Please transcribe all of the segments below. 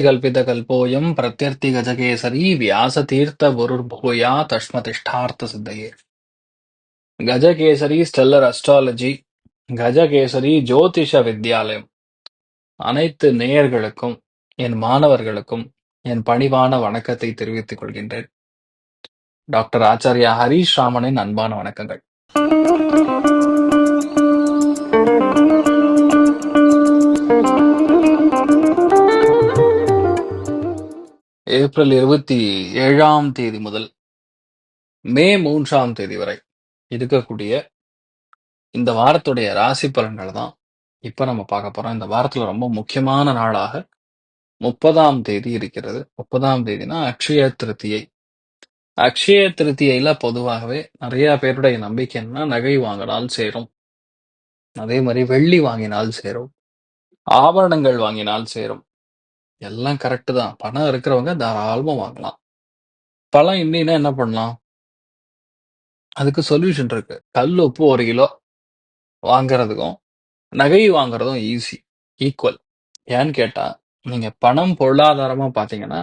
அர்த்திகல்பிதகல்போயம் பிரத்யர்த்தி கஜகேசரி வியாசதீர்த்த குருர்பூயா தஷ்மதிஷ்டார்த்த சித்தையே கஜகேசரி ஸ்டெல்லர் அஸ்ட்ராலஜி கஜகேசரி ஜோதிஷ வித்யாலயம் அனைத்து நேயர்களுக்கும் என் மாணவர்களுக்கும் என் பணிவான வணக்கத்தை தெரிவித்துக் கொள்கின்றேன். டாக்டர் ஆச்சாரியா ஹரீஷ் ராமனின் அன்பான வணக்கங்கள். ஏப்ரல் இருபத்தி ஏழாம் தேதி முதல் மே மூன்றாம் தேதி வரை இருக்கக்கூடிய இந்த வாரத்துடைய ராசி பலன்கள் தான் இப்போ நம்ம பார்க்க போறோம். இந்த வாரத்தில் ரொம்ப முக்கியமான நாளாக முப்பதாம் தேதி இருக்கிறது. முப்பதாம் தேதினா அக்ஷய திருத்தியை. அக்ஷய திருத்தியில பொதுவாகவே நிறைய பேருடைய நம்பிக்கை என்ன நகை வாங்கினால் சேரும். அதே மாதிரி வெள்ளி வாங்கினால் சேரும். ஆபரணங்கள் வாங்கினால் சேரும். எல்லாம் கரெக்டு தான். பணம் இருக்கிறவங்க தாராளமாக வாங்கலாம். பழம் இல்லைன்னா என்ன பண்ணலாம்? அதுக்கு சொல்யூஷன் இருக்கு. கல் உப்பு ஒரு கிலோ வாங்குறதுக்கும் நகை வாங்குறதும் ஈஸி ஈக்குவல் ஏன்னு கேட்டால் நீங்கள் பணம் பொருளாதாரமாக பார்த்தீங்கன்னா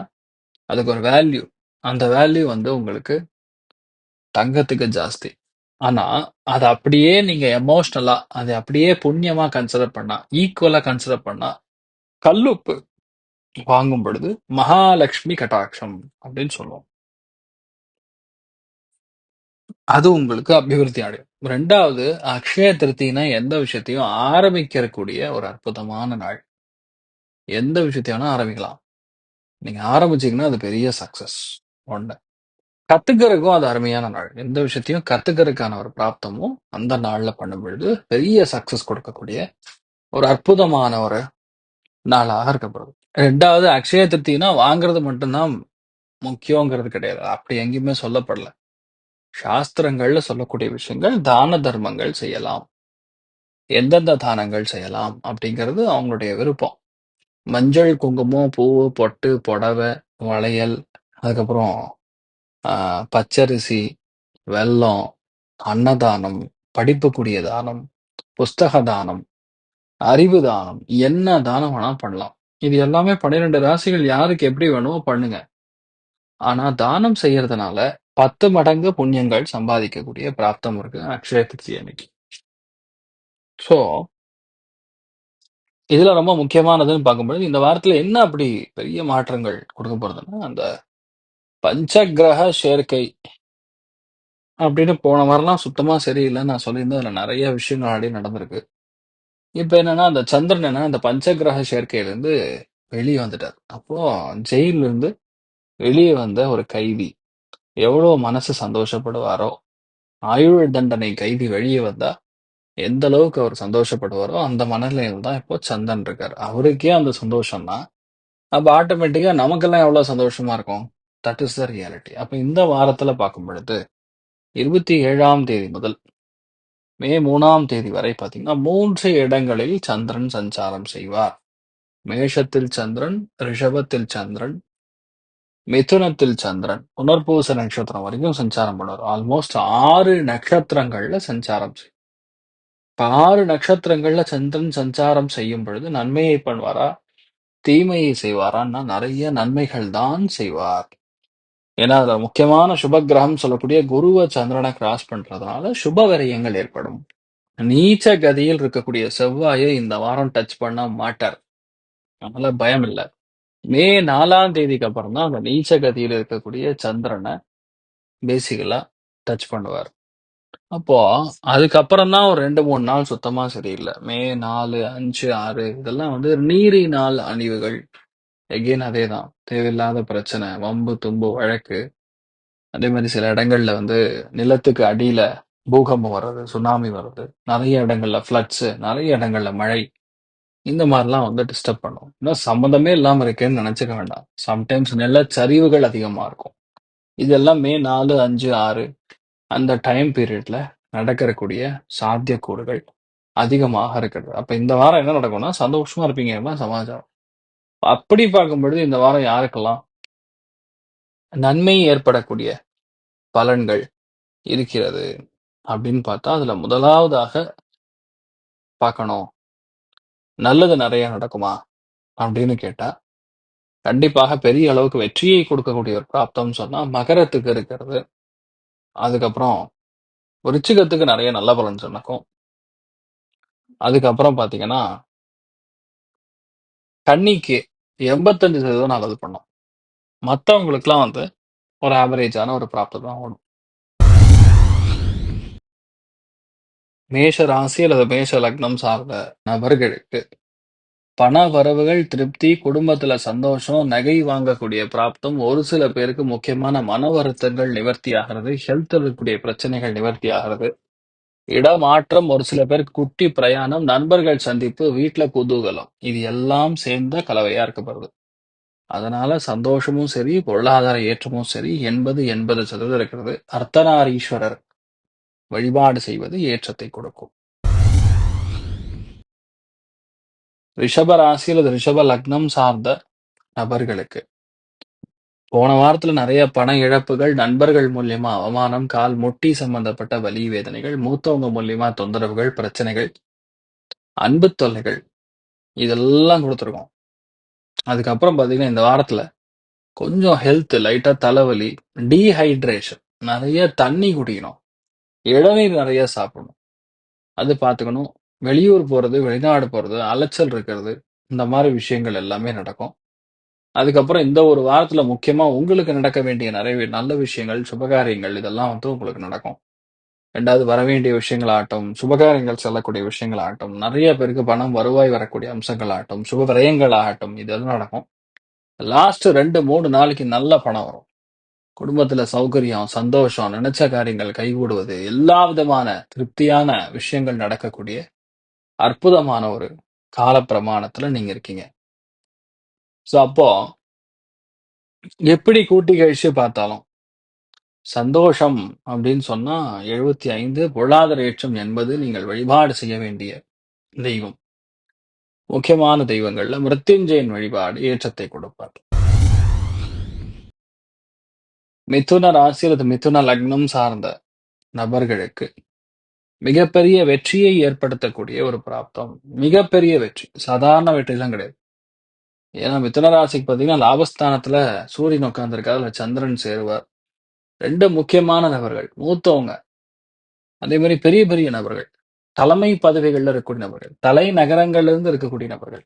அதுக்கு ஒரு வேல்யூ அந்த வேல்யூ வந்து உங்களுக்கு தங்கத்துக்கு ஜாஸ்தி. ஆனால் அதை அப்படியே நீங்கள் எமோஷ்னலாக அதை அப்படியே புண்ணியமாக கன்சிடர் பண்ணால் ஈக்குவலாக கன்சிடர் பண்ணா கல்லுப்பு வாங்கும் பொழுது மகாலட்சுமி கட்டாட்சம் அப்படின்னு சொல்லுவோம். அது உங்களுக்கு அபிவிருத்தி அடையும். ரெண்டாவது அக்ஷய திருத்தினா எந்த விஷயத்தையும் ஆரம்பிக்கக்கூடிய ஒரு அற்புதமான நாள். எந்த விஷயத்தையும் ஆரம்பிக்கலாம். நீங்க ஆரம்பிச்சீங்கன்னா அது பெரிய சக்சஸ் ஒண்ணு. கத்துக்கிறதுக்கும் அது அருமையான நாள். எந்த விஷயத்தையும் கத்துக்கிறதுக்கான ஒரு பிராப்தமும் அந்த நாள்ல பண்ணும் பொழுது பெரிய சக்சஸ் கொடுக்கக்கூடிய ஒரு அற்புதமான ஒரு நாளாக இருக்கப்படுது ரெண்டாவது அக்ஷய திருத்தினா வாங்குறது மட்டும்தான் முக்கியங்கிறது கிடையாது. அப்படி எங்கேயுமே சொல்லப்படல. சாஸ்திரங்கள்ல சொல்லக்கூடிய விஷயங்கள் தான தர்மங்கள் செய்யலாம். எந்தெந்த தானங்கள் செய்யலாம் அப்படிங்கிறது அவங்களுடைய விருப்பம். மஞ்சள் குங்குமம் பூவு பொட்டு புடவை வளையல் அதுக்கப்புறம் ஆஹ், பச்சரிசி வெல்லம் அன்னதானம் படிப்புக்குரிய தானம் புஸ்தக தானம் அறிவு தானம். என்ன தானம் வேணா பண்ணலாம். இது எல்லாமே பன்னிரெண்டு ராசிகள் யாருக்கு எப்படி வேணுமோ பண்ணுங்க. ஆனா தானம் செய்யறதுனால பத்து மடங்கு புண்ணியங்கள் சம்பாதிக்கக்கூடிய பிராப்தம் இருக்கு. அக்ஷய திருத்தி அன்னைக்கு. ஸோ இதுல ரொம்ப முக்கியமானதுன்னு பார்க்கும்பொழுது இந்த வாரத்துல என்ன அப்படி பெரிய மாற்றங்கள் கொடுக்க போறதுன்னா அந்த பஞ்சகிரக சேர்க்கை அப்படின்னு போன வாரம்லாம் சுத்தமா சரியில்லைன்னு நான் சொல்லியிருந்தேன். அதுல நிறைய விஷயங்கள் ஆடி நடந்திருக்கு. இப்ப என்னன்னா அந்த சந்திரன் என்ன அந்த பஞ்சகிரக சேர்க்கையிலேருந்து வெளியே வந்துட்டார். அப்போ ஜெயில இருந்து வெளியே வந்த ஒரு கைதி எவ்வளோ மனசு சந்தோஷப்படுவாரோ ஆயுள் தண்டனை கைதி வெளியே வந்தா எந்த அளவுக்கு அவர் சந்தோஷப்படுவாரோ அந்த மனநிலையில் தான் இப்போ சந்தன் இருக்கார். அவருக்கே அந்த சந்தோஷம்னா அப்போ ஆட்டோமேட்டிக்காக நமக்கெல்லாம் எவ்வளோ சந்தோஷமா இருக்கும்? தட் இஸ் த ரியாலிட்டி அப்போ இந்த வாரத்தில் பார்க்கும் பொழுது இருபத்தி ஏழாம் தேதி முதல் மே மூணாம் தேதி வரை பாத்தீங்கன்னா மூன்று இடங்களில் சந்திரன் சஞ்சாரம் செய்வார். மேஷத்தில் சந்திரன் ரிஷபத்தில் சந்திரன் மிதுனத்தில் சந்திரன் புனர்பூச நட்சத்திரம் வரைக்கும் சஞ்சாரம் பண்ணுவார். ஆல்மோஸ்ட் ஆறு நட்சத்திரங்கள்ல சஞ்சாரம் செய்யும் இப்ப ஆறு நட்சத்திரங்கள்ல சந்திரன் சஞ்சாரம் செய்யும் பொழுது நன்மையை பண்ணுவாரா? தீமையை செய்வாரான்னா நிறைய நன்மைகள் தான் செய்வார். ஏன்னா அதுல முக்கியமான சுப கிரகம் சொல்லக்கூடிய குருவை சந்திரனை கிராஸ் பண்றதுனால சுப விரயங்கள் ஏற்படும். நீச்ச கதியில் இருக்கக்கூடிய செவ்வாயை இந்த வாரம் டச் பண்ண மாட்டார். அதனால பயம் இல்லை. மே நாலாம் தேதிக்கு அப்புறம் தான் அந்த நீச்ச கதியில் இருக்கக்கூடிய சந்திரனை பேசிக்கலா டச் பண்ணுவார். அப்போ அதுக்கப்புறம் தான் ஒரு ரெண்டு மூணு நாள் சுத்தமா சரியில்லை. மே நாலு அஞ்சு ஆறு இதெல்லாம் வந்து நீரி நாள் அணிவுகள். எகெயின் அதே தான். தேவையில்லாத பிரச்சனை வம்பு தும்பு வழக்கு. அதே மாதிரி சில இடங்கள்ல வந்து நிலத்துக்கு அடியில பூகம்பம் வர்றது சுனாமி வர்றது நிறைய இடங்கள்ல ஃப்ளட்ஸ் நிறைய இடங்கள்ல மழை. இந்த மாதிரிலாம் வந்து டிஸ்டர்ப் பண்ணும். இன்னும் சம்மந்தமே இல்லாம இருக்கேன்னு நினைச்சுக்க வேண்டாம். சம்டைம்ஸ் நிலச்சரிவுகள் அதிகமா இருக்கும். இதெல்லாம் மே நாலு அஞ்சு ஆறு அந்த டைம் பீரியட்ல நடக்கக்கூடிய சாத்தியக்கூறுகள் அதிகமாக இருக்கிறது. அப்ப இந்த வாரம் என்ன நடக்கும்னா சந்தோஷமா இருப்பீங்க சமாச்சாரம்? அப்படி பார்க்கும் பொழுது இந்த வாரம் யாருக்கெல்லாம் நன்மை ஏற்படக்கூடிய பலன்கள் இருக்கிறது அப்படின்னு பார்த்தா அதுல முதலாவதாக பார்க்கணும் நல்லது நிறைய நடக்குமா அப்படின்னு கேட்டா கண்டிப்பாக பெரிய அளவுக்கு வெற்றியை கொடுக்கக்கூடிய ஒரு பிராப்தம்னு சொன்னா மகரத்துக்கு இருக்கிறது. அதுக்கப்புறம் விருச்சிகத்துக்கு நிறைய நல்ல பலன் நடக்கும். அதுக்கப்புறம் பார்த்தீங்கன்னா கன்னிக்கு 85% நல்லது பண்ணும். மற்றவங்களுக்குலாம் வந்து ஒரு ஆவரேஜான ஒரு பிராப்தம் தான் ஓடும். மேஷ ராசி அல்லது மேஷ லக்னம் சார்ந்த நபர்களுக்கு பண வரவுகள், திருப்தி, குடும்பத்துல சந்தோஷம், நகை வாங்கக்கூடிய பிராப்தம், ஒரு சில பேருக்கு முக்கியமான மன வருத்தங்கள் நிவர்த்தி ஆகிறது. ஹெல்த் இருக்கக்கூடிய பிரச்சனைகள் நிவர்த்தி ஆகிறது. இடமாற்றம், ஒரு சில பேர் குட்டி பிரயாணம், நண்பர்கள் சந்திப்பு, வீட்டுல குதூகலம். இது எல்லாம் சேர்ந்த கலவையா இருக்கப்படுது. அதனால சந்தோஷமும் சரி, பொருளாதார ஏற்றமும் சரி 80, 80% இருக்கிறது. அர்த்தநாரீஸ்வரர் வழிபாடு செய்வது ஏற்றத்தை கொடுக்கும். ரிஷப ராசி அல்லது ரிஷப லக்னம் சார்ந்த நபர்களுக்கு போன வாரத்துல நிறைய பண இழப்புகள், நண்பர்கள் மூலியமா அவமானம், கால் முட்டி சம்பந்தப்பட்ட வலி, வேதனைகள், மூத்தவங்க மூலியமா தொந்தரவுகள், பிரச்சனைகள், அன்பு தொல்லைகள் இதெல்லாம் கொடுத்துருக்கோம் அதுக்கப்புறம் பார்த்தீங்கன்னா, இந்த வாரத்துல கொஞ்சம் ஹெல்த் லைட்டா தலைவலி, டீஹைட்ரேஷன் நிறைய தண்ணி குடிக்கணும். இளநீர் நிறைய சாப்பிடணும். அது பார்த்துக்கணும். வெளியூர் போறது, வெளிநாடு போறது, அலைச்சல் இருக்கிறது. இந்த மாதிரி விஷயங்கள் எல்லாமே நடக்கும். அதுக்கப்புறம் இந்த ஒரு வாரத்துல முக்கியமா உங்களுக்கு நடக்க வேண்டிய நிறைய நல்ல விஷயங்கள், சுபகாரியங்கள் இதெல்லாம் வந்து உங்களுக்கு நடக்கும். ரெண்டாவது வரவேண்டிய விஷயங்களாகட்டும், சுபகாரியங்கள் செல்லக்கூடிய விஷயங்களாகட்டும், நிறைய பேருக்கு பணம் வருவாய் வரக்கூடிய அம்சங்களாகட்டும், சுப விரயங்களாகட்டும் இதெல்லாம் நடக்கும். லாஸ்ட் 2, 3 நாளைக்கு நல்ல பணம் வரும். குடும்பத்துல சௌகரியம், சந்தோஷம், நினைச்ச காரியங்கள் கைகூடுவது, எல்லா விதமான திருப்தியான விஷயங்கள் நடக்கக்கூடிய அற்புதமான ஒரு கால பிரமாணத்துல நீங்க இருக்கீங்க. ஸோ அப்போ எப்படி கூட்டி கழிச்சு பார்த்தாலும், சந்தோஷம் அப்படின்னு சொன்னா 75, பொருளாதார ஏற்றம் 80 நீங்கள் வழிபாடு செய்ய வேண்டிய தெய்வம். முக்கியமான தெய்வங்கள்ல மிருத்யுஞ்சயன் வழிபாடு ஏற்றத்தை கொடுப்பார். மிதுன ராசி அல்லது மிதுன லக்னம் சார்ந்த நபர்களுக்கு மிகப்பெரிய வெற்றியை ஏற்படுத்தக்கூடிய ஒரு பிராப்தம். மிகப்பெரிய வெற்றி. சாதாரண வெற்றிலாம் கிடையாது. ஏன்னா மிதுன ராசிக்கு பார்த்தீங்கன்னா, லாபஸ்தானத்துல சூரியன் உட்காந்துருக்காரு அதுல சந்திரன் சேருவார். ரெண்டு முக்கியமான நபர்கள். மூத்தவங்க. அதே மாதிரி பெரிய பெரிய நபர்கள். தலைமை பதவிகள்ல இருக்கக்கூடிய நபர்கள். தலைநகரங்கள்ல இருந்து இருக்கக்கூடிய நபர்கள்.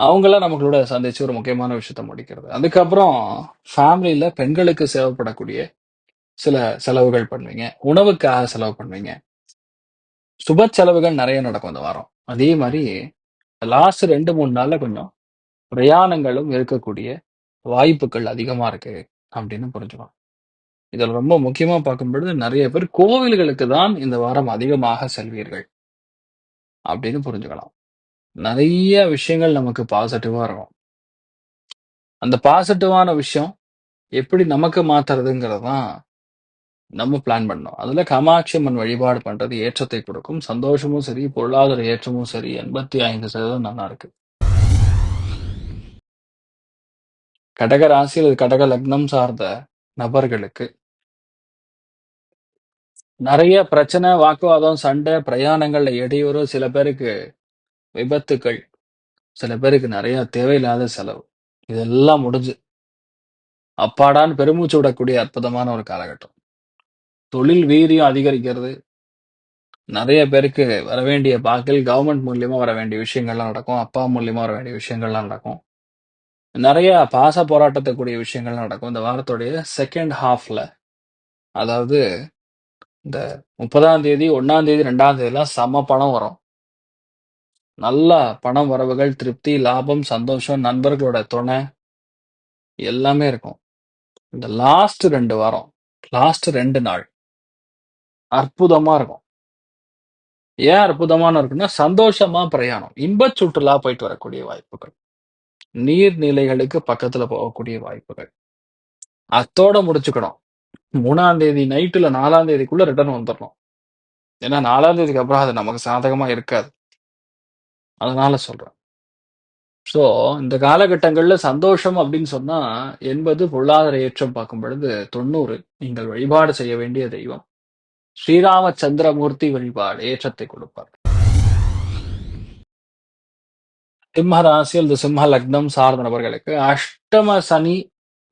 அவங்களாம் நம்மளோட சந்திச்சு ஒரு முக்கியமான விஷயத்த முடிக்கிறது. அதுக்கப்புறம் ஃபேமிலியில பெண்களுக்கு சேவைப்படக்கூடிய சில செலவுகள் பண்ணுவீங்க. உணவுக்காக செலவு பண்ணுவீங்க. சுப செலவுகள் நிறைய நடக்கும் இந்த வாரம். அதே மாதிரி லாஸ்ட் 2, 3 நாள்ல கொஞ்சம் பிரயாணங்களும் இருக்கக்கூடிய வாய்ப்புகள் அதிகமா இருக்கு அப்படின்னு புரிஞ்சுக்கலாம் இதில் ரொம்ப முக்கியமா பார்க்கும்பொழுது நெறைய பேர் கோவில்களுக்கு தான் இந்த வாரம் அதிகமாக செல்வீர்கள். அப்படின்னு புரிஞ்சுக்கலாம். நெறைய விஷயங்கள் நமக்கு பாசிட்டிவா இருக்கும். அந்த பாசிட்டிவான விஷயம் எப்படி நமக்கு மாத்துறதுங்கிறது தான் நம்ம பிளான் பண்ணணும். அதுல காமாட்சி அம்மன் வழிபாடு பண்றது ஏற்றத்தை கொடுக்கும். சந்தோஷமும் சரி, பொருளாதார ஏற்றமும் சரி 85% நல்லா இருக்கு. கடக ராசி அல்லது கடக லக்னம் சார்ந்த நபர்களுக்கு நிறைய பிரச்சனை, வாக்குவாதம், சண்டை, பிரயாணங்கள்ல இடையூறு, சில பேருக்கு விபத்துக்கள், சில பேருக்கு நிறைய தேவையில்லாத செலவு. இதெல்லாம் முடிஞ்சு அப்பாடான்னு பெருமூச்சு விடக்கூடிய அற்புதமான ஒரு காலகட்டம். தொழில் வீரியம் அதிகரிக்கிறது. நிறைய பேருக்கு வர வேண்டிய பாக்கில் கவர்மெண்ட் மூலியமா வர வேண்டிய விஷயங்கள்லாம் நடக்கும். அப்பா மூலியமா வர வேண்டிய விஷயங்கள்லாம் நடக்கும். நிறைய பாச போராட்டத்துக்குரிய விஷயங்கள் நடக்கும். இந்த வாரத்துடைய செகண்ட் ஹாஃப்ல அதாவது இந்த 30ஆம் தேதி, ஒன்னாம் தேதி, ரெண்டாம் தேதிலாம் செம்ம பணம் வரும். நல்ல பணம் வரவுகள், திருப்தி, லாபம், சந்தோஷம், நண்பர்களோட துணை எல்லாமே இருக்கும். இந்த லாஸ்ட் ரெண்டு வாரம், லாஸ்ட் ரெண்டு நாள் அற்புதமா இருக்கும். ஏன் அற்புதமான இருக்குன்னா, சந்தோஷமா பிரயாணம். இன்பச் சுற்றுலா போயிட்டு வரக்கூடிய வாய்ப்புகள். நீர்நிலைகளுக்கு பக்கத்துல போகக்கூடிய வாய்ப்புகள். அத்தோட முடிச்சுக்கணும். மூணாம் தேதி நைட்டுல நாலாம் தேதிக்குள்ள ரிட்டர்ன் வந்துடணும் ஏன்னா நாலாம் தேதிக்கு அப்புறம் அது நமக்கு சாதகமா இருக்காது. அதனால சொல்றேன். ஸோ, இந்த காலகட்டங்கள்ல சந்தோஷம் அப்படின்னு சொன்னா 80 பொருளாதார ஏற்றம் பார்க்கும் பொழுது 90 நீங்கள் வழிபாடு செய்ய வேண்டிய தெய்வம். ஸ்ரீராமச்சந்திரமூர்த்தி வழிபாடு ஏற்றத்தை கொடுப்பார். சிம்ம ராசி அல்லது சிம்ம லக்னம் சார்ந்த நபர்களுக்கு அஷ்டம சனி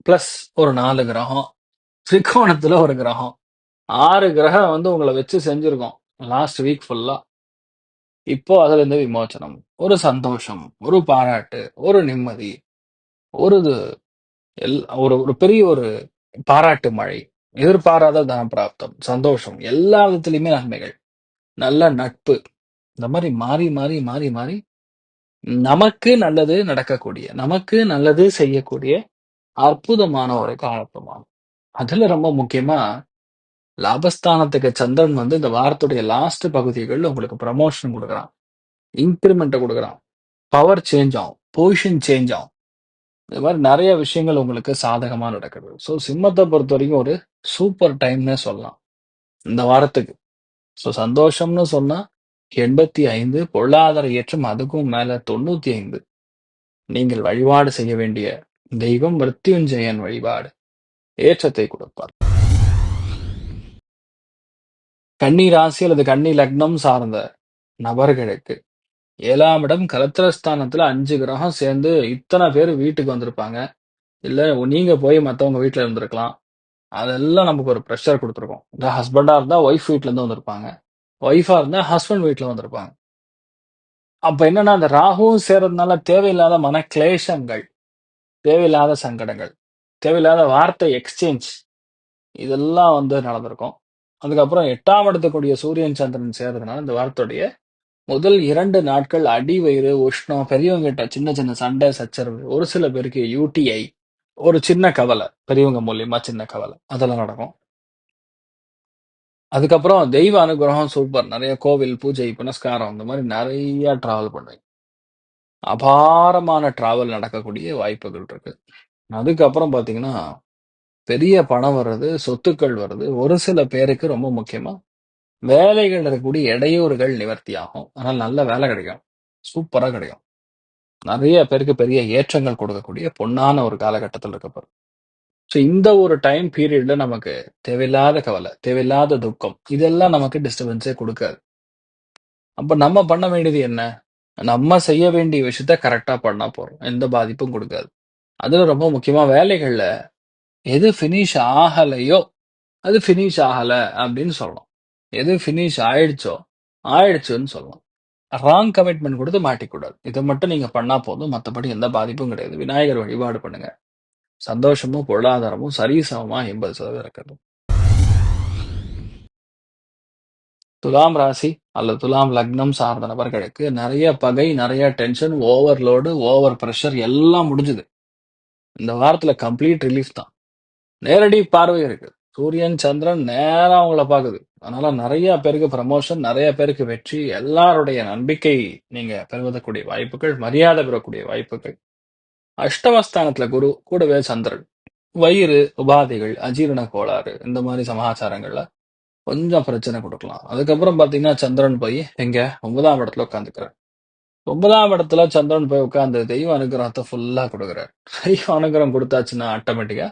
பிளஸ் ஒரு நாலு கிரகம் திரிகோணத்துல ஒரு கிரகம். ஆறு கிரகம் வந்து உங்களை வச்சு செஞ்சிருக்கோம். லாஸ்ட் வீக் ஃபுல்லா இப்போ அதுல இருந்து விமோச்சனம். ஒரு சந்தோஷம் ஒரு பாராட்டு ஒரு நிம்மதி ஒரு இது எல் ஒரு ஒரு பெரிய ஒரு பாராட்டு மழை எதிர்பாராத தன பிராப்தம் சந்தோஷம் எல்லா விதத்துலையுமே நன்மைகள். நல்ல நட்பு. இந்த மாதிரி மாறி மாறி மாறி மாறி நமக்கு நல்லது நடக்கக்கூடிய நமக்கு நல்லது செய்யக்கூடிய அற்புதமான ஒரு காலத்துவமாகும் அதுல ரொம்ப முக்கியமா லாபஸ்தானத்துக்கு சந்திரன் வந்து இந்த வாரத்துடைய லாஸ்ட் பகுதிகளில் உங்களுக்கு ப்ரமோஷன் கொடுக்குறான். இன்க்ரிமெண்ட்டை கொடுக்குறான். பவர் சேஞ்ச் ஆகும் பொசிஷன் சேஞ்ச் ஆகும். இந்த மாதிரி நிறைய விஷயங்கள் உங்களுக்கு சாதகமா நடக்குது. ஸோ சிம்மத்தை பொறுத்த வரைக்கும் ஒரு சூப்பர் டைம்னே சொல்லலாம். இந்த வாரத்துக்கு. ஸோ சந்தோஷம்னு சொன்னா எண்பத்தி ஐந்து பொருளாதார ஏற்றம் அதுக்கும் மேல தொண்ணூத்தி ஐந்து. நீங்கள் வழிபாடு செய்ய வேண்டிய தெய்வம் மிருத்யுஞ்சயன் வழிபாடு. ஏற்றத்தை கொடுப்பார். கன்னி ராசி அல்லது கன்னி லக்னம் சார்ந்த நபர்களுக்கு ஏழாம் இடம் கலத்திரஸ்தானத்துல அஞ்சு கிரகம் சேர்ந்து இத்தனை பேர் வீட்டுக்கு வந்திருப்பாங்க. இல்ல நீங்க போய் மத்தவங்க வீட்டுல இருந்திருக்கலாம். அதெல்லாம் நமக்கு ஒரு ப்ரெஷர் கொடுத்துருக்கோம். இந்த ஹஸ்பண்டா இருந்தா ஒய்ஃப் வீட்ல இருந்து வந்திருப்பாங்க. ஒய்ஃபாக இருந்தால் ஹஸ்பண்ட் வீட்டில் வந்திருப்பாங்க. அப்போ என்னன்னா அந்த ராகுவும் சேர்றதுனால தேவையில்லாத மன கிளேசங்கள் தேவையில்லாத சங்கடங்கள் தேவையில்லாத வார்த்தை எக்ஸ்சேஞ்ச் இதெல்லாம் வந்து நடந்திருக்கும். அதுக்கப்புறம் எட்டாம் இடத்துக்குரிய சூரியன் சந்திரன் சேர்றதுனால இந்த வாரத்துடைய முதல் இரண்டு நாட்கள் அடி வயிறு உஷ்ணம் பெரியவங்க கிட்ட சின்ன சின்ன சண்டை சச்சரவு ஒரு சில பேருக்கு யூடிஐ ஒரு சின்ன கவலை பெரியவங்க மூலியமா சின்ன கவலை அதெல்லாம் நடக்கும். அதுக்கப்புறம் தெய்வ அனுகிரகம் சூப்பர் நிறைய கோவில் பூஜை புனஸ்காரம் இந்த மாதிரி நிறைய டிராவல் பண்ணுவேன். அபாரமான டிராவல் நடக்கக்கூடிய வாய்ப்புகள் இருக்கு. அதுக்கப்புறம் பாத்தீங்கன்னா பெரிய பணம் வர்றது சொத்துக்கள் வருது ஒரு சில பேருக்கு ரொம்ப முக்கியமா வேலைகள் இருக்கக்கூடிய இடையூறுகள் நிவர்த்தி ஆகும். அதனால நல்ல வேலை கிடைக்கும். சூப்பரா கிடைக்கும். நிறைய பேருக்கு பெரிய ஏற்றங்கள் கொடுக்கக்கூடிய பொன்னான ஒரு காலகட்டத்தில் இருக்க ஸோ இந்த ஒரு டைம் பீரியட்ல நமக்கு தேவையில்லாத கவலை தேவையில்லாத துக்கம் இதெல்லாம் நமக்கு டிஸ்டர்பன்ஸே கொடுக்காது. அப்ப நம்ம பண்ண வேண்டியது என்ன? நம்ம செய்ய வேண்டிய விஷயத்த கரெக்டா பண்ணா போறோம். எந்த பாதிப்பும் கொடுக்காது. அதுல ரொம்ப முக்கியமா வேலைகள்ல எது ஃபினிஷ் ஆகலையோ அது ஃபினிஷ் ஆகல அப்படின்னு சொல்லணும். எது ஃபினிஷ் ஆயிடுச்சோ ஆயிடுச்சுன்னு சொல்லணும். ராங் கமிட்மெண்ட் கொடுத்து மாட்டிக்கூடாது. இதை மட்டும் நீங்க பண்ணா போதும். மற்றபடி எந்த பாதிப்பும் கிடையாது. விநாயகர் வழிபாடு பண்ணுங்க. சந்தோஷமும் பொருளாதாரமும் சரிசமமா எண்பது சதவீதம் இருக்கிறது. துலாம் ராசி அல்லது துலாம் லக்னம் சார்ந்த நபர்களுக்கு நிறைய பகை நிறைய டென்ஷன் ஓவர்லோடு ஓவர் ப்ரெஷர் எல்லாம் முடிஞ்சுது. இந்த வாரத்துல கம்ப்ளீட் ரிலீஃப் தான். நேரடி பார்வை இருக்கு. சூரியன் சந்திரன் நேரா அவங்கள பாக்குது அதனால நிறைய பேருக்கு ப்ரமோஷன் நிறைய பேருக்கு வெற்றி எல்லாருடைய நம்பிக்கை நீங்க பெறுவதற்குரிய வாய்ப்புகள் மரியாதை பெறக்கூடிய வாய்ப்புகள். அஷ்டமஸ்தானத்துல குரு கூடவே சந்திரன். வயிறு உபாதைகள் அஜீரண கோளாறு இந்த மாதிரி சமாச்சாரங்கள்ல கொஞ்சம் பிரச்சனை கொடுக்கலாம். அதுக்கப்புறம் பாத்தீங்கன்னா சந்திரன் போய் எங்க? ஒன்பதாம் இடத்துல உட்காந்துக்கிறார். ஒன்பதாம் இடத்துல சந்திரன் போய் உட்காந்து தெய்வ அனுகிரகத்தை ஃபுல்லா கொடுக்குறாரு. தெய்வ அனுகிரகம் கொடுத்தாச்சுன்னா ஆட்டோமேட்டிக்கா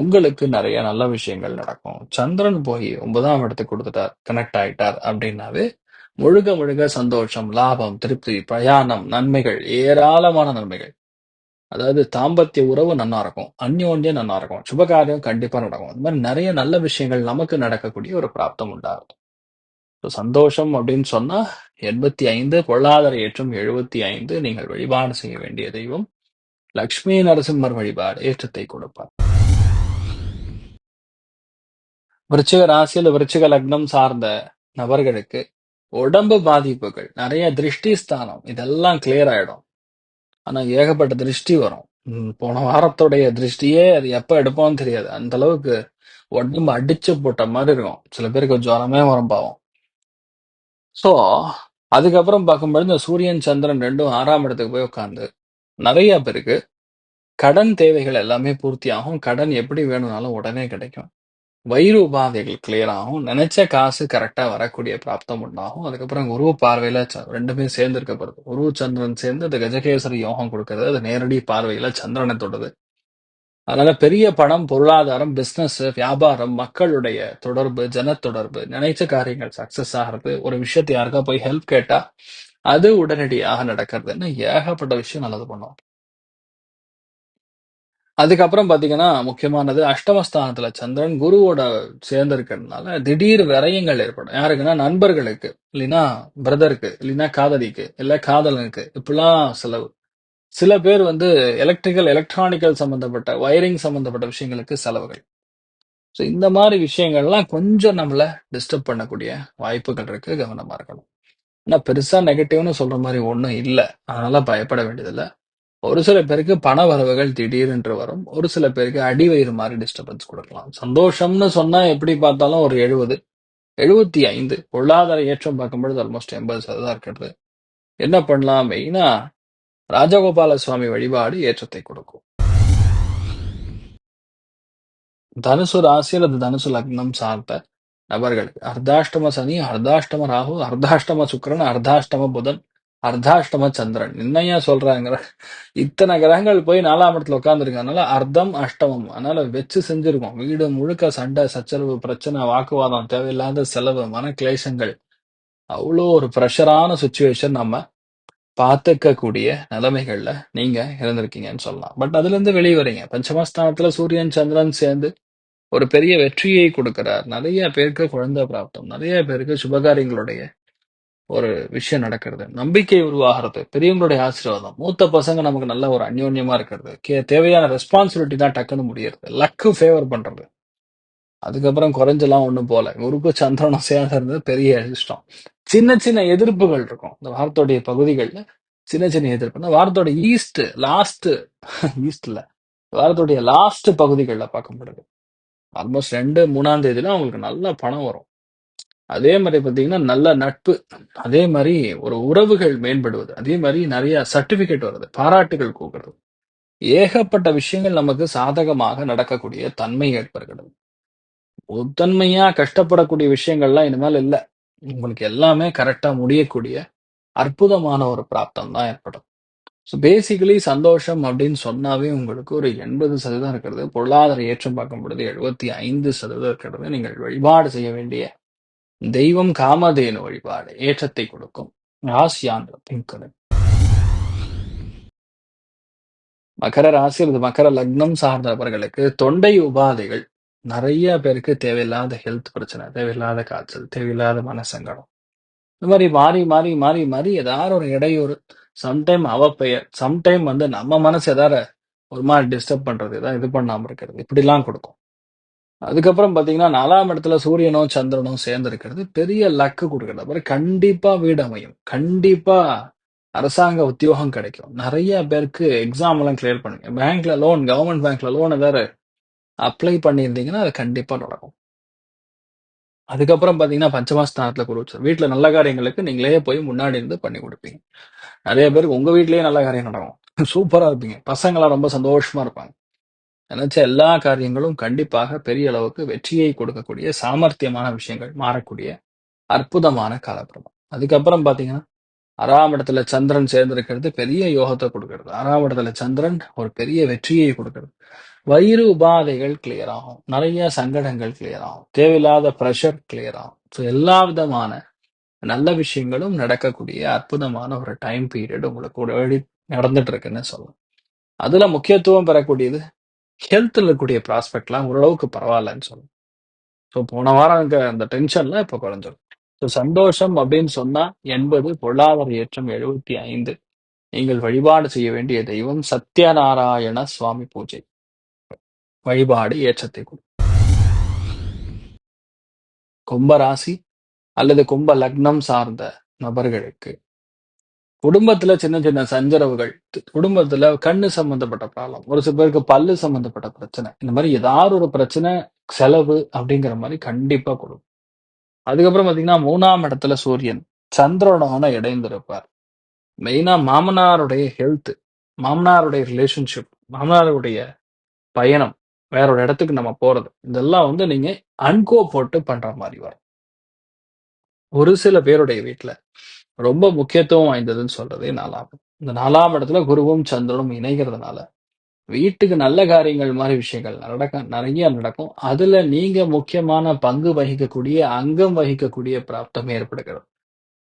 உங்களுக்கு நிறைய நல்ல விஷயங்கள் நடக்கும். சந்திரன் போய் ஒன்பதாம் இடத்துக்கு கொடுத்துட்டார் கனெக்ட் ஆயிட்டார் அப்படின்னாவே முழுக முழுக சந்தோஷம் லாபம் திருப்தி பிரயாணம் நன்மைகள் ஏராளமான நன்மைகள். அதாவது தாம்பத்திய உறவு நல்லா இருக்கும் அந்யோன்யம் நல்லா இருக்கும் சுபகாரியம் கண்டிப்பா நடக்கும். இந்த மாதிரி நிறைய நல்ல விஷயங்கள் நமக்கு நடக்கக்கூடிய ஒரு பிராப்தம் உண்டாகும் இப்போ சந்தோஷம் அப்படின்னு சொன்னா எண்பத்தி ஐந்து பொருளாதார ஏற்றம் எழுபத்தி ஐந்து நீங்கள் வழிபாடு செய்ய வேண்டிய தெய்வம் லக்ஷ்மி நரசிம்மர் வழிபாடு ஏற்றத்தை கொடுப்பார். விருச்சிக ராசியில் விருச்சிக லக்னம் சார்ந்த நபர்களுக்கு உடம்பு பாதிப்புகள் நிறைய திருஷ்டி ஸ்தானம் இதெல்லாம் கிளியர் ஆயிடும். ஆனா ஏகப்பட்ட திருஷ்டி வரும். ம், போன வாரத்துடைய திருஷ்டியே அது எப்ப எடுப்போம்னு தெரியாது. அந்த அளவுக்கு உடம்பு அடிச்சு போட்ட மாதிரி இருக்கும். சில பேருக்கு ஜுரமே வரும் பாவம். சோ அதுக்கப்புறம் பார்க்கும்போது இந்த சூரியன் சந்திரன் ரெண்டும் ஆறாம் இடத்துக்கு போய் உட்காந்து நிறைய பேருக்கு கடன் தேவைகள் எல்லாமே பூர்த்தி ஆகும் கடன் எப்படி வேணும்னாலும் உடனே கிடைக்கும். வயிறு உபாதைகள் கிளியர் ஆகும். நினைச்ச காசு கரெக்டா வரக்கூடிய பிராப்தம் உண்டாகும். அதுக்கப்புறம் குரு பார்வையில ச- ரெண்டுமே சேர்ந்து இருக்கப்படுது போறது குரு சந்திரன் சேர்ந்து அது கஜகேசரி யோகம் கொடுக்கறது. அது நேரடி பார்வையில சந்திரனை தொடுது. அதனால பெரிய பணம் பொருளாதாரம் பிசினஸ் வியாபாரம் மக்களுடைய தொடர்பு ஜன தொடர்பு நினைச்ச காரியங்கள் சக்சஸ் ஆகிறது ஒரு விஷயத்தை யாருக்கா போய் ஹெல்ப் கேட்டா அது உடனடியாக நடக்கிறதுன்னு ஏகப்பட்ட விஷயம் நல்லது பண்ணும். அதுக்கப்புறம் பார்த்தீங்கன்னா, முக்கியமானது அஷ்டமஸ்தானத்துல சந்திரன் குருவோட சேர்ந்து இருக்கிறதுனால திடீர் விரயங்கள் ஏற்படும். யாருக்குன்னா நண்பர்களுக்கு, இல்லைன்னா பிரதருக்கு, இல்லைன்னா காதலிக்கு, இல்ல காதலனுக்கு இப்படிலாம் செலவு. சில பேர் வந்து எலக்ட்ரிக்கல், எலக்ட்ரானிக்கல் சம்பந்தப்பட்ட வயரிங் சம்பந்தப்பட்ட விஷயங்களுக்கு செலவுகள். ஸோ இந்த மாதிரி விஷயங்கள்லாம் கொஞ்சம் நம்மள டிஸ்டர்ப் பண்ணக்கூடிய வாய்ப்புகள் இருக்கு. கவனமா இருக்கணும். ஆனால் பெருசா நெகட்டிவ்னு சொல்ற மாதிரி ஒன்றும் இல்லை அதனால பயப்பட வேண்டியதில்லை ஒரு சில பேருக்கு பண வரவுகள் திடீரென்று வரும். ஒரு சில பேருக்கு அடிவயிறு மாதிரி டிஸ்டர்பன்ஸ் கொடுக்கலாம் சந்தோஷம்னு சொன்னா எப்படி பார்த்தாலும் ஒரு 70, 75 பொருளாதார ஏற்றம் பார்க்கும்பொழுது ஆல்மோஸ்ட் 80% இருக்கிறது. என்ன பண்ணலாம்? மெயினா ராஜகோபால சுவாமி வழிபாடு ஏற்றத்தை கொடுக்கும். தனுசு ராசி அல்லது தனுசு லக்னம் சார்ந்த நபர்களுக்கு அர்த்தாஷ்டம சனி, அர்த்தாஷ்டம ராகு, அர்த்தாஷ்டம சுக்கரன் அர்த்தாஷ்டம புதன், அர்த்தாஷ்டம சந்திரன். என்னையா சொல்றாங்கிற இத்தனை கிரகங்கள் போய் நாலாம் இடத்துல அதனால அர்த்தம், அஷ்டமம். அதனால வச்சு செஞ்சிருக்கோம். வீடு முழுக்க சண்டை, சச்சரவு, பிரச்சனை, வாக்குவாதம், தேவையில்லாத செலவு, மன கிளேசங்கள். அவ்வளோ ஒரு ப்ரெஷரான சுச்சுவேஷன் நம்ம பார்த்துக்கக்கூடிய நிலைமைகள்ல நீங்க இருந்திருக்கீங்கன்னு சொல்லலாம். பட் அதுலேருந்து வெளியே வரீங்க. பஞ்சமஸ்தானத்துல சூரியன், சந்திரன் சேர்ந்து ஒரு பெரிய வெற்றியை கொடுக்கிறார். நிறைய பேருக்கு குழந்தை பிராப்தம். நிறைய பேருக்கு சுபகாரியங்களுடைய ஒரு விஷயம் நடக்கிறது. நம்பிக்கை உருவாகிறது. பெரியவங்களுடைய ஆசீர்வாதம். மூத்த பசங்க நமக்கு நல்ல ஒரு அந்யோன்யமா இருக்கிறது. கே தேவையான ரெஸ்பான்சிபிலிட்டி தான் டக்குன்னு முடியறது. லக்கு ஃபேவர் பண்றது. அதுக்கப்புறம் குறைஞ்செல்லாம் ஒண்ணும் போல. குருக்கு சந்திரனும் சேர்ந்து இருந்தது பெரிய அதிர்ஷ்டம். சின்ன சின்ன எதிர்ப்புகள் இருக்கும். இந்த வாரத்தோடைய பகுதிகளில் சின்ன சின்ன எதிர்ப்பு. இந்த வாரத்தோட ஈஸ்ட் லாஸ்ட் ஈஸ்ட்ல வாரத்தோடைய லாஸ்ட் பகுதிகளில் பார்க்கும்பொழுது ஆல்மோஸ்ட் ரெண்டு மூணாம் தேதியில அவங்களுக்கு நல்ல பணம் வரும். அதே மாதிரி பார்த்தீங்கன்னா, நல்ல நட்பு. அதே மாதிரி ஒரு உறவுகள் மேம்படுவது. அதே மாதிரி நிறைய சர்டிபிகேட் வருது. பாராட்டுகள் குடுக்கிறது. ஏகப்பட்ட விஷயங்கள் நமக்கு சாதகமாக நடக்கக்கூடிய தன்மை ஏற்படுகிறது. முதன்மையா கஷ்டப்படக்கூடிய விஷயங்கள்லாம் இனிமேல் இல்ல. உங்களுக்கு எல்லாமே கரெக்டா முடியக்கூடிய அற்புதமான ஒரு பிராப்தம் தான் ஏற்படும். ஸோ பேசிக்கலி சந்தோஷம் அப்படின்னு சொன்னாவே உங்களுக்கு ஒரு 80% இருக்கிறது. பொருளாதார ஏற்றம் பார்க்கும் பொழுது எழுபத்தி ஐந்து சதவீதம் இருக்கிறது. நீங்கள் வழிபாடு செய்ய வேண்டிய தெய்வம் காமதேனு வழிபாடு ஏற்றத்தை கொடுக்கும். ராசியான் பிங்க் மகர ராசி அல்லது மகர லக்னம் சார்ந்த நபர்களுக்கு தொண்டை உபாதைகள் நிறைய பேருக்கு தேவையில்லாத ஹெல்த் பிரச்சனை, தேவையில்லாத காய்ச்சல், தேவையில்லாத மனசங்கடம். இந்த மாதிரி மாறி, மாறி, மாறி, மாறி ஏதாவது ஒரு இடையூறு, சம்டைம் அவப்பெயர், சம்டைம் வந்து நம்ம மனசு ஏதாவது ஒரு மாதிரி டிஸ்டர்ப் பண்றது, ஏதாவது இது பண்ணாம இருக்கிறது. இப்படிலாம் கொடுக்கும். அதுக்கப்புறம் பார்த்தீங்கன்னா, நாலாம் இடத்துல சூரியனும், சந்திரனும் சேர்ந்துருக்கிறது பெரிய லக்கு குடுக்கிறது. அப்புறம் கண்டிப்பாக வீடு அமையும். கண்டிப்பா அரசாங்க உத்தியோகம் கிடைக்கும். நிறைய பேருக்கு எக்ஸாம் எல்லாம் கிளியர் பண்ணுங்க பேங்க்ல லோன், கவர்மெண்ட் பேங்க்ல லோன் ஏதாவது அப்ளை பண்ணியிருந்தீங்கன்னா, அது கண்டிப்பாக நடக்கும். அதுக்கப்புறம் பார்த்தீங்கன்னா, பஞ்சமாஸ்தானத்தில் குரு உச்சம். வீட்டில் நல்ல காரியங்களுக்கு நீங்களே போய் முன்னாடி இருந்து பண்ணி கொடுப்பீங்க நிறைய பேருக்கு உங்க வீட்லேயே நல்ல காரியம் நடக்கும். சூப்பராக இருப்பீங்க. பசங்களாம் ரொம்ப சந்தோஷமா இருப்பாங்க. நினைச்ச எல்லா காரியங்களும் கண்டிப்பாக பெரிய அளவுக்கு வெற்றியை கொடுக்கக்கூடிய சாமர்த்தியமான விஷயங்கள் மாறக்கூடிய அற்புதமான காலப்பிரமம். அதுக்கப்புறம் பார்த்தீங்கன்னா, ஆறாம் இடத்துல சந்திரன் சேர்ந்திருக்கிறது பெரிய யோகத்தை கொடுக்கறது ஆறாம் இடத்துல சந்திரன் ஒரு பெரிய வெற்றியை கொடுக்கறது வயிறு உபாதைகள் கிளியர் ஆகும். நிறைய சங்கடங்கள் கிளியர் ஆகும். தேவையில்லாத பிரஷர் கிளியர் ஆகும். ஸோ எல்லா விதமான நல்ல விஷயங்களும் நடக்கக்கூடிய அற்புதமான ஒரு டைம் பீரியட் உங்களுக்கு கூடவே நடந்துட்டு இருக்குன்னு சொல்லலாம். அதுல முக்கியத்துவம் பெறக்கூடியது ஹெல்த்ல இருக்கக்கூடிய ப்ராஸ்பெக்ட்லாம் ஓரளவுக்கு பரவாயில்லன்னு சொல்லணும் ஸோ போன வாரம் இருக்க அந்த டென்ஷன்லாம் இப்போ குறைஞ்சிரும். ஸோ சந்தோஷம் அப்படின்னு சொன்னா 80, பொருளாதார ஏற்றம் 75. நீங்கள் வழிபாடு செய்ய வேண்டிய தெய்வம் சத்யநாராயண சுவாமி பூஜை. வழிபாடு ஏற்றத்தை கொடு கும்ப ராசி அல்லது கும்ப லக்னம் சார்ந்த நபர்களுக்கு குடும்பத்துல சின்ன சின்ன சஞ்சரவுகள், குடும்பத்துல கண்ணு சம்பந்தப்பட்ட ப்ராப்ளம், ஒரு சில பேருக்கு பல்லு சம்பந்தப்பட்ட பிரச்சனை. இந்த மாதிரி ஏதாவது ஒரு பிரச்சனை, செலவு அப்படிங்கிற மாதிரி கண்டிப்பா கொடுக்கும். அதுக்கப்புறம் பாத்தீங்கன்னா மூணாம் இடத்துல சூரியன் சந்திரனோட இடைந்திருப்பார் மெயினா மாமனாருடைய ஹெல்த், மாமனாருடைய ரிலேஷன்ஷிப், மாமனாருடைய பயணம், வேற ஒரு இடத்துக்கு நம்ம போறது. இதெல்லாம் வந்து நீங்க அன்கோ போட்டு பண்ற மாதிரி வரும். ஒரு சில பேருடைய வீட்டுல ரொம்ப முக்கியத்துவம் வாய்ந்ததுன்னு சொல்றதே நாலாம் இடம். இந்த நாலாம் இடத்துல குருவும், சந்திரனும் இணைகிறதுனால, வீட்டுக்கு நல்ல காரியங்கள் மாதிரி விஷயங்கள் நடக்க நிறைய நடக்கும். அதுல நீங்க முக்கியமான பங்கு வகிக்கக்கூடிய, அங்கம் வகிக்கக்கூடிய பிராப்தம் ஏற்படுகிறது.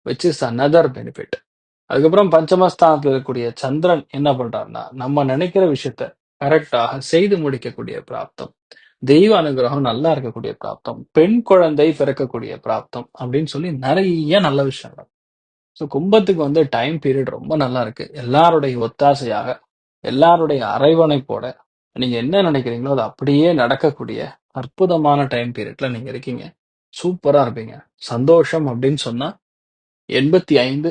Which is another benefit. அதுக்கப்புறம் பஞ்சமஸ்தானத்தில் இருக்கக்கூடிய சந்திரன் என்ன பண்றாருன்னா, நம்ம நினைக்கிற விஷயத்த கரெக்டாக செய்து முடிக்கக்கூடிய பிராப்தம். தெய்வ அனுகிரகம் நல்லா இருக்கக்கூடிய பிராப்தம். பெண் குழந்தை பிறக்கக்கூடிய பிராப்தம் அப்படின்னு சொல்லி நிறைய நல்ல விஷயங்கள். ஸோ கும்பத்துக்கு வந்து டைம் பீரியட் ரொம்ப நல்லா இருக்கு. எல்லாருடைய ஒத்தாசையாக, எல்லாருடைய அரைவணைப்போட நீங்க என்ன நினைக்கிறீங்களோ அது அப்படியே நடக்கக்கூடிய அற்புதமான டைம் பீரியட்ல நீங்க இருக்கீங்க. சூப்பரா இருப்பீங்க. சந்தோஷம் அப்படின்னு சொன்னா 85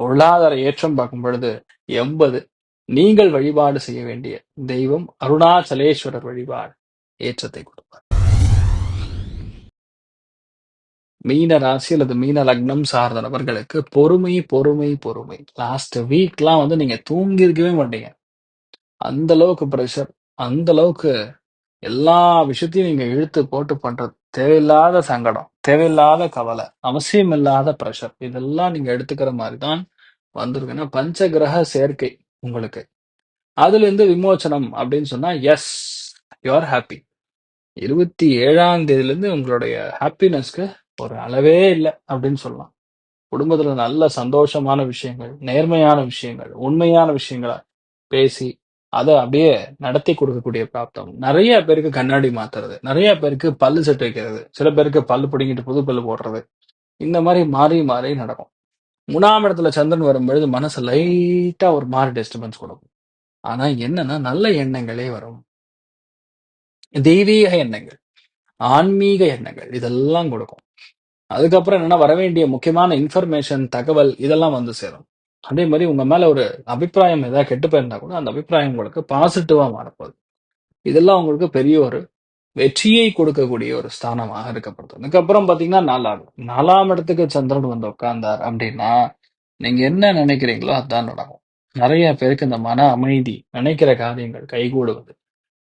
பொருளாதார ஏற்றம் பார்க்கும் பொழுது 80 நீங்கள் வழிபாடு செய்ய வேண்டிய தெய்வம் அருணாச்சலேஸ்வரர் வழிபாடு ஏற்றத்தை கொடுப்பார். மீன ராசி அல்லது மீன லக்னம் சார்ந்த நபர்களுக்கு பொறுமை, பொறுமை, பொறுமை. லாஸ்ட் வீக்லாம் வந்து நீங்க தூங்கியிருக்கவே மாட்டீங்க. அந்த அளவுக்கு ப்ரெஷர் அந்த அளவுக்கு எல்லா விஷயத்தையும் நீங்க இழுத்து போட்டு பண்றது. தேவையில்லாத சங்கடம், தேவையில்லாத கவலை, அவசியமில்லாத பிரஷர் இதெல்லாம் நீங்க எடுத்துக்கிற மாதிரி தான் வந்திருக்கு. ஏன்னா பஞ்சகிரக சேர்க்கை உங்களுக்கு. அதுல இருந்து விமோச்சனம் அப்படின்னு சொன்னா, எஸ் யூ ஆர் ஹேப்பி. 27ஆம் தேதியிலிருந்து உங்களுடைய ஹாப்பினஸ்க்கு ஒரு அளவே இல்லை அப்படின்னு சொல்லலாம். குடும்பத்துல நல்ல சந்தோஷமான விஷயங்கள், நேர்மையான விஷயங்கள், உண்மையான விஷயங்கள பேசி, அத அப்படியே நடத்தி கொடுக்கக்கூடிய பிராப்தம். நிறைய பேருக்கு கண்ணாடி மாத்துறது, நிறைய பேருக்கு பல்லு செட்டு வைக்கிறது, சில பேருக்கு பல்லு பிடிங்கிட்டு புது பல்லு போடுறது. இந்த மாதிரி மாறி, மாறி நடக்கும். மூணாம் இடத்துல சந்திரன் வரும்பொழுது மனசு லைட்டா ஒரு மாறி டிஸ்டர்பன்ஸ் கொடுக்கும். ஆனா என்னன்னா, நல்ல எண்ணங்களே வரும். தெய்வீக எண்ணங்கள், ஆன்மீக எண்ணங்கள் இதெல்லாம் கொடுக்கும். அதுக்கப்புறம் என்னன்னா, வரவேண்டிய முக்கியமான இன்ஃபர்மேஷன், தகவல் இதெல்லாம் வந்து சேரும். அதே மாதிரி உங்க மேல ஒரு அபிப்பிராயம் ஏதாவது கெட்டு போயிருந்தா கூட, அந்த அபிப்பிராயம் உங்களுக்கு பாசிட்டிவா மாறப்போகுது. இதெல்லாம் உங்களுக்கு பெரிய ஒரு வெற்றியை கொடுக்கக்கூடிய ஒரு ஸ்தானமாக இருக்கப்படுது. அதுக்கப்புறம் பார்த்தீங்கன்னா 4ஆம் 4ஆம் இடத்துக்கு சந்திரன் வந்து உட்கார்ந்தார் அப்படின்னா, நீங்க என்ன நினைக்கிறீங்களோ அதுதான் நடக்கும். நிறைய பேருக்கு இந்த மன அமைதி, நினைக்கிற காரியங்கள் கைகூடுவது,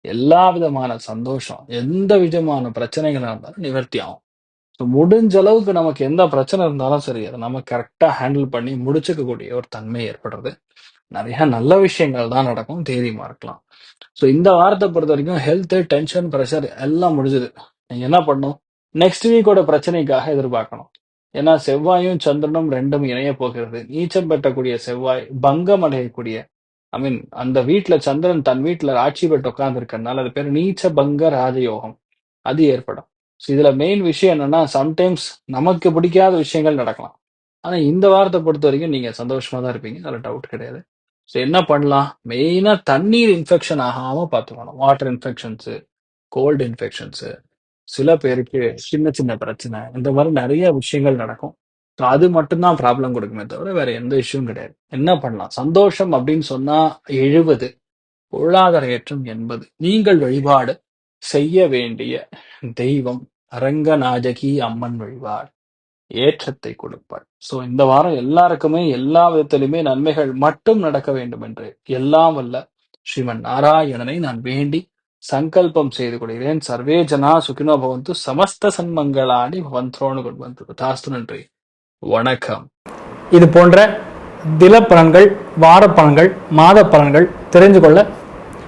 எல்லா விதமான சந்தோஷம், எந்த விதமான பிரச்சனைகளாக இருந்தாலும் நிவர்த்தி ஆகும். ஸோ முடிஞ்ச அளவுக்கு நமக்கு எந்த பிரச்சனை இருந்தாலும் சரி, அதை நம்ம கரெக்டாக ஹேண்டில் பண்ணி முடிச்சுக்கக்கூடிய ஒரு தன்மை ஏற்படுறது. நிறைய நல்ல விஷயங்கள் தான் நடக்கும். தைரியமாக இருக்கலாம். ஸோ இந்த வாரத்தை பொறுத்த வரைக்கும் ஹெல்த், டென்ஷன், பிரஷர் எல்லாம் முடிஞ்சுது. நீங்க என்ன பண்ணணும்? நெக்ஸ்ட் வீக்கோட பிரச்சனைக்காக எதிர்பார்க்கணும். ஏன்னா செவ்வாயும், சந்திரனும் ரெண்டும் இணையப் போகிறது. நீச்சம் பெற்றக்கூடிய செவ்வாய் பங்கம் அடையக்கூடிய ஐ மீன் அந்த வீட்டில் சந்திரன் தன் வீட்டில் ஆட்சி பெற்று உட்கார்ந்திருக்கிறதுனால அது பேர் நீச்ச பங்க ராஜயோகம். அது ஏற்படும். ஸோ இதில் மெயின் விஷயம் என்னென்னா சம்டைம்ஸ் நமக்கு பிடிக்காத விஷயங்கள் நடக்கலாம். ஆனால் இந்த வாரத்தை பொறுத்த வரைக்கும் நீங்கள் சந்தோஷமாக தான் இருப்பீங்க. அதில் டவுட் கிடையாது. ஸோ என்ன பண்ணலாம்? மெயினாக தண்ணீர் இன்ஃபெக்ஷன் ஆகாமல் பார்த்துக்கணும். வாட்டர் இன்ஃபெக்ஷன்ஸு, கோல்ட் இன்ஃபெக்ஷன்ஸு, சில பேருக்கு சின்ன சின்ன பிரச்சனை. இந்த மாதிரி நிறைய விஷயங்கள் நடக்கும். ஸோ அது மட்டும்தான் ப்ராப்ளம் கொடுக்குமே தவிர, வேற எந்த இஷ்யூவும் கிடையாது. என்ன பண்ணலாம்? சந்தோஷம் அப்படின்னு சொன்னா 70 பொருளாதார ஏற்றம் 80 நீங்கள் வழிபாடு செய்ய வேண்டிய தெய்வம் அரங்கநாயகி அம்மன் வழிபாடு ஏற்றத்தை கொடுப்பாள். சோ இந்த வாரம் எல்லாருக்குமே எல்லா விதத்திலுமே நன்மைகள் மட்டும் நடக்க வேண்டும் என்று எல்லாம் வல்ல ஸ்ரீமன் நாராயணனை நான் வேண்டி சங்கல்பம் செய்து கொள்கிறேன். சர்வே ஜனா சுகினோ பவந்து சமஸ்த சன்மங்களானி பவந்தோனு கொண்டு தாஸ்து நன்றி. வணக்கம். இது போன்ற தில பலன்கள் வார பலன்கள் மாத பலன்கள் தெரிஞ்சு கொள்ள